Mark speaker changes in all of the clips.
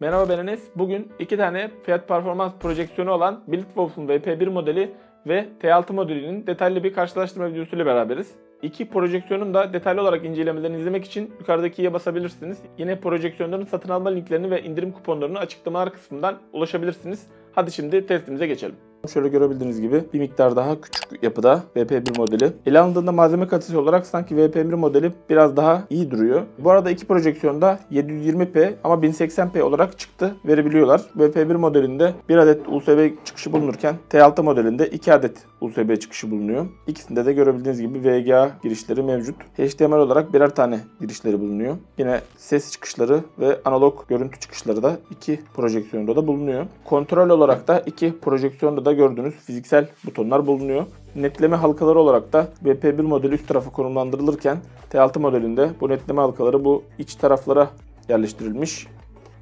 Speaker 1: Merhaba ben Enes. Bugün iki tane fiyat performans projeksiyonu olan Biltwolf'un VP1 modeli ve T6 modelinin detaylı bir karşılaştırma videosuyla beraberiz. İki projeksiyonun da detaylı olarak incelemelerini izlemek için yukarıdaki i'ye basabilirsiniz. Yine projeksiyonların satın alma linklerini ve indirim kuponlarını açıklamalar kısmından ulaşabilirsiniz. Hadi şimdi testimize geçelim. Şöyle görebildiğiniz gibi bir miktar daha küçük yapıda VP1 modeli. Ele alındığında malzeme kalitesi olarak sanki VP1 modeli biraz daha iyi duruyor. Bu arada iki projeksiyonda 720p ama 1080p olarak çıktı verebiliyorlar. VP1 modelinde bir adet USB çıkışı bulunurken T6 modelinde 2 adet USB çıkışı bulunuyor. İkisinde de görebildiğiniz gibi VGA girişleri mevcut. HDMI olarak birer tane girişleri bulunuyor. Yine ses çıkışları ve analog görüntü çıkışları da iki projeksiyonda da bulunuyor. Kontrol olarak da iki projeksiyonda da gördüğünüz fiziksel butonlar bulunuyor. Netleme halkaları olarak da VP1 modeli üst tarafa konumlandırılırken T6 modelinde bu netleme halkaları bu iç taraflara yerleştirilmiş.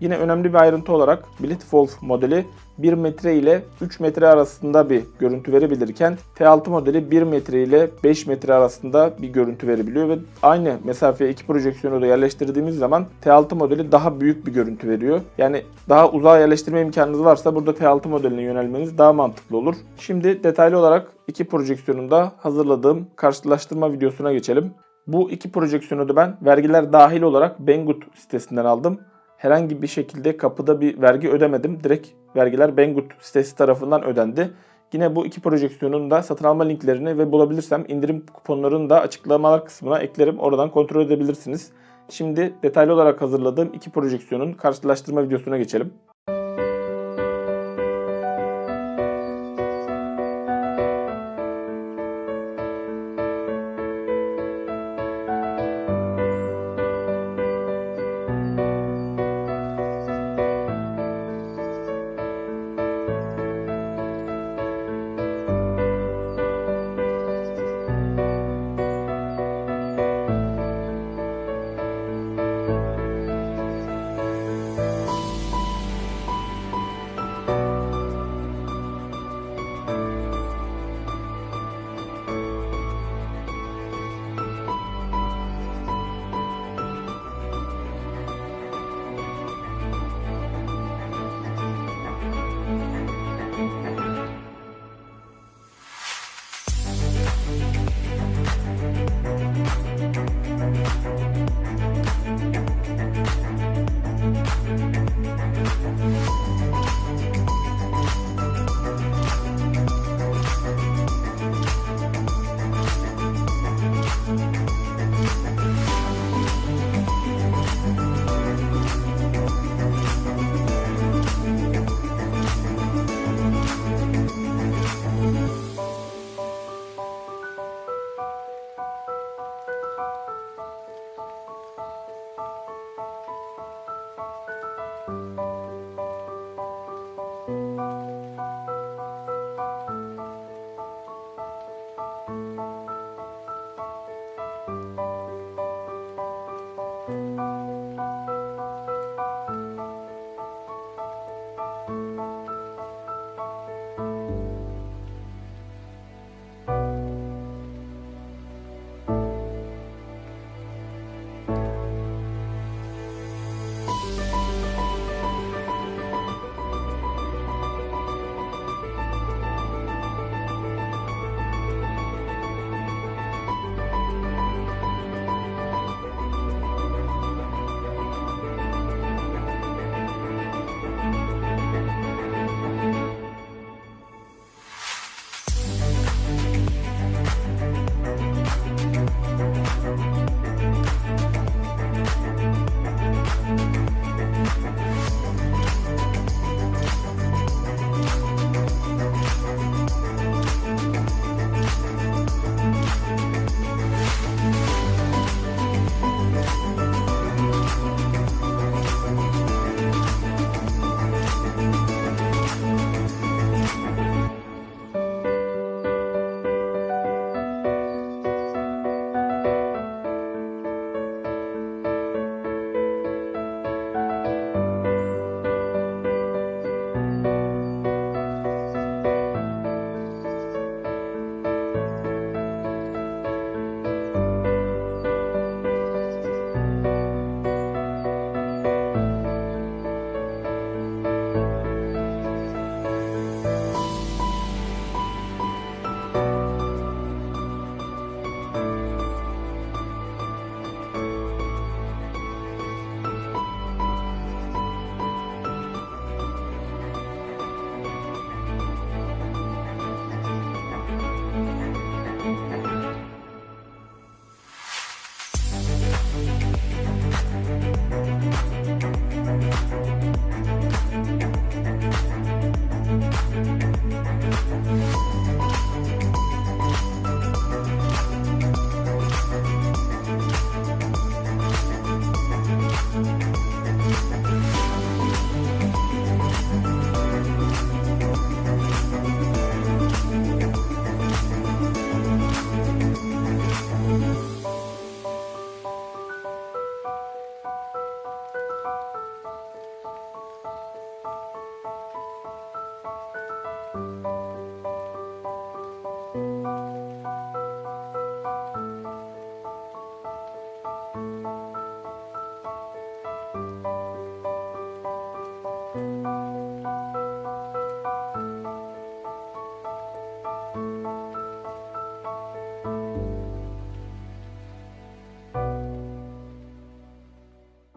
Speaker 1: Yine önemli bir ayrıntı olarak Blitzwolf modeli 1 metre ile 3 metre arasında bir görüntü verebilirken T6 modeli 1 metre ile 5 metre arasında bir görüntü verebiliyor ve aynı mesafeye iki projeksiyonu da yerleştirdiğimiz zaman T6 modeli daha büyük bir görüntü veriyor. Yani daha uzağa yerleştirme imkanınız varsa burada T6 modeline yönelmeniz daha mantıklı olur. Şimdi detaylı olarak iki projeksiyonun da hazırladığım karşılaştırma videosuna geçelim. Bu iki projeksiyonu da ben vergiler dahil olarak Banggood sitesinden aldım herhangi bir şekilde kapıda bir vergi ödemedim. Direkt vergiler Banggood sitesi tarafından ödendi. Yine bu iki projeksiyonun da satın alma linklerini ve bulabilirsem indirim kuponlarını da açıklamalar kısmına eklerim. Oradan kontrol edebilirsiniz. Şimdi detaylı olarak hazırladığım iki projeksiyonun karşılaştırma videosuna geçelim.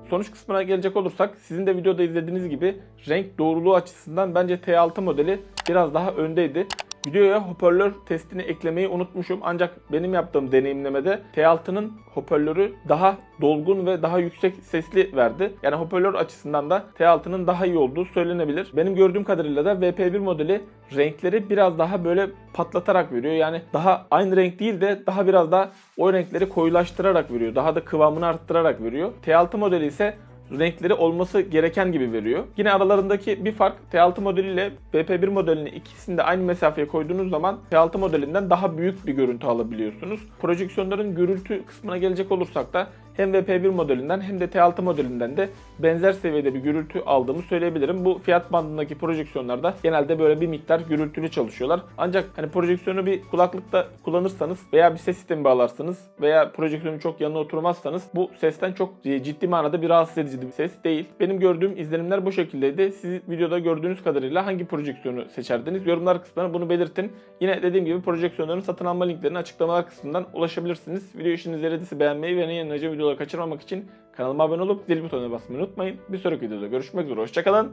Speaker 1: Sonuç kısmına gelecek olursak sizin de videoda izlediğiniz gibi renk doğruluğu açısından bence T6 modeli biraz daha öndeydi. Videoya hoparlör testini eklemeyi unutmuşum ancak benim yaptığım deneyimlemede T6'nın hoparlörü daha dolgun ve daha yüksek sesli verdi. Yani hoparlör açısından da T6'nın daha iyi olduğu söylenebilir. Benim gördüğüm kadarıyla da VP1 modeli renkleri biraz daha böyle patlatarak veriyor. Yani daha aynı renk değil de daha biraz daha o renkleri koyulaştırarak veriyor. Daha da kıvamını arttırarak veriyor. T6 modeli ise renkleri olması gereken gibi veriyor. Yine aralarındaki bir fark T6 modeliyle BP1 modelini ikisini de aynı mesafeye koyduğunuz zaman T6 modelinden daha büyük bir görüntü alabiliyorsunuz. Projeksiyonların gürültü kısmına gelecek olursak da hem VP1 modelinden hem de T6 modelinden de benzer seviyede bir gürültü aldığımı söyleyebilirim. Bu fiyat bandındaki projeksiyonlarda genelde böyle bir miktar gürültülü çalışıyorlar. Ancak hani projeksiyonu bir kulaklıkta kullanırsanız veya bir ses sistemi bağlarsanız veya projeksiyonun çok yanına oturmazsanız bu sesten çok ciddi manada bir rahatsız edici bir ses değil. Benim gördüğüm izlenimler bu şekildeydi. Siz videoda gördüğünüz kadarıyla hangi projeksiyonu seçerdiniz? Yorumlar kısmına bunu belirtin. Yine dediğim gibi projeksiyonların satın alma linklerini açıklamalar kısmından ulaşabilirsiniz. Video işinize yaradıysa beğenmeyi ve yeni yayınlayacağım videoları kaçırmamak için kanalıma abone olup zil butonuna basmayı unutmayın. Bir sonraki videoda görüşmek üzere. Hoşçakalın.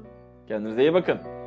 Speaker 1: Kendinize iyi bakın.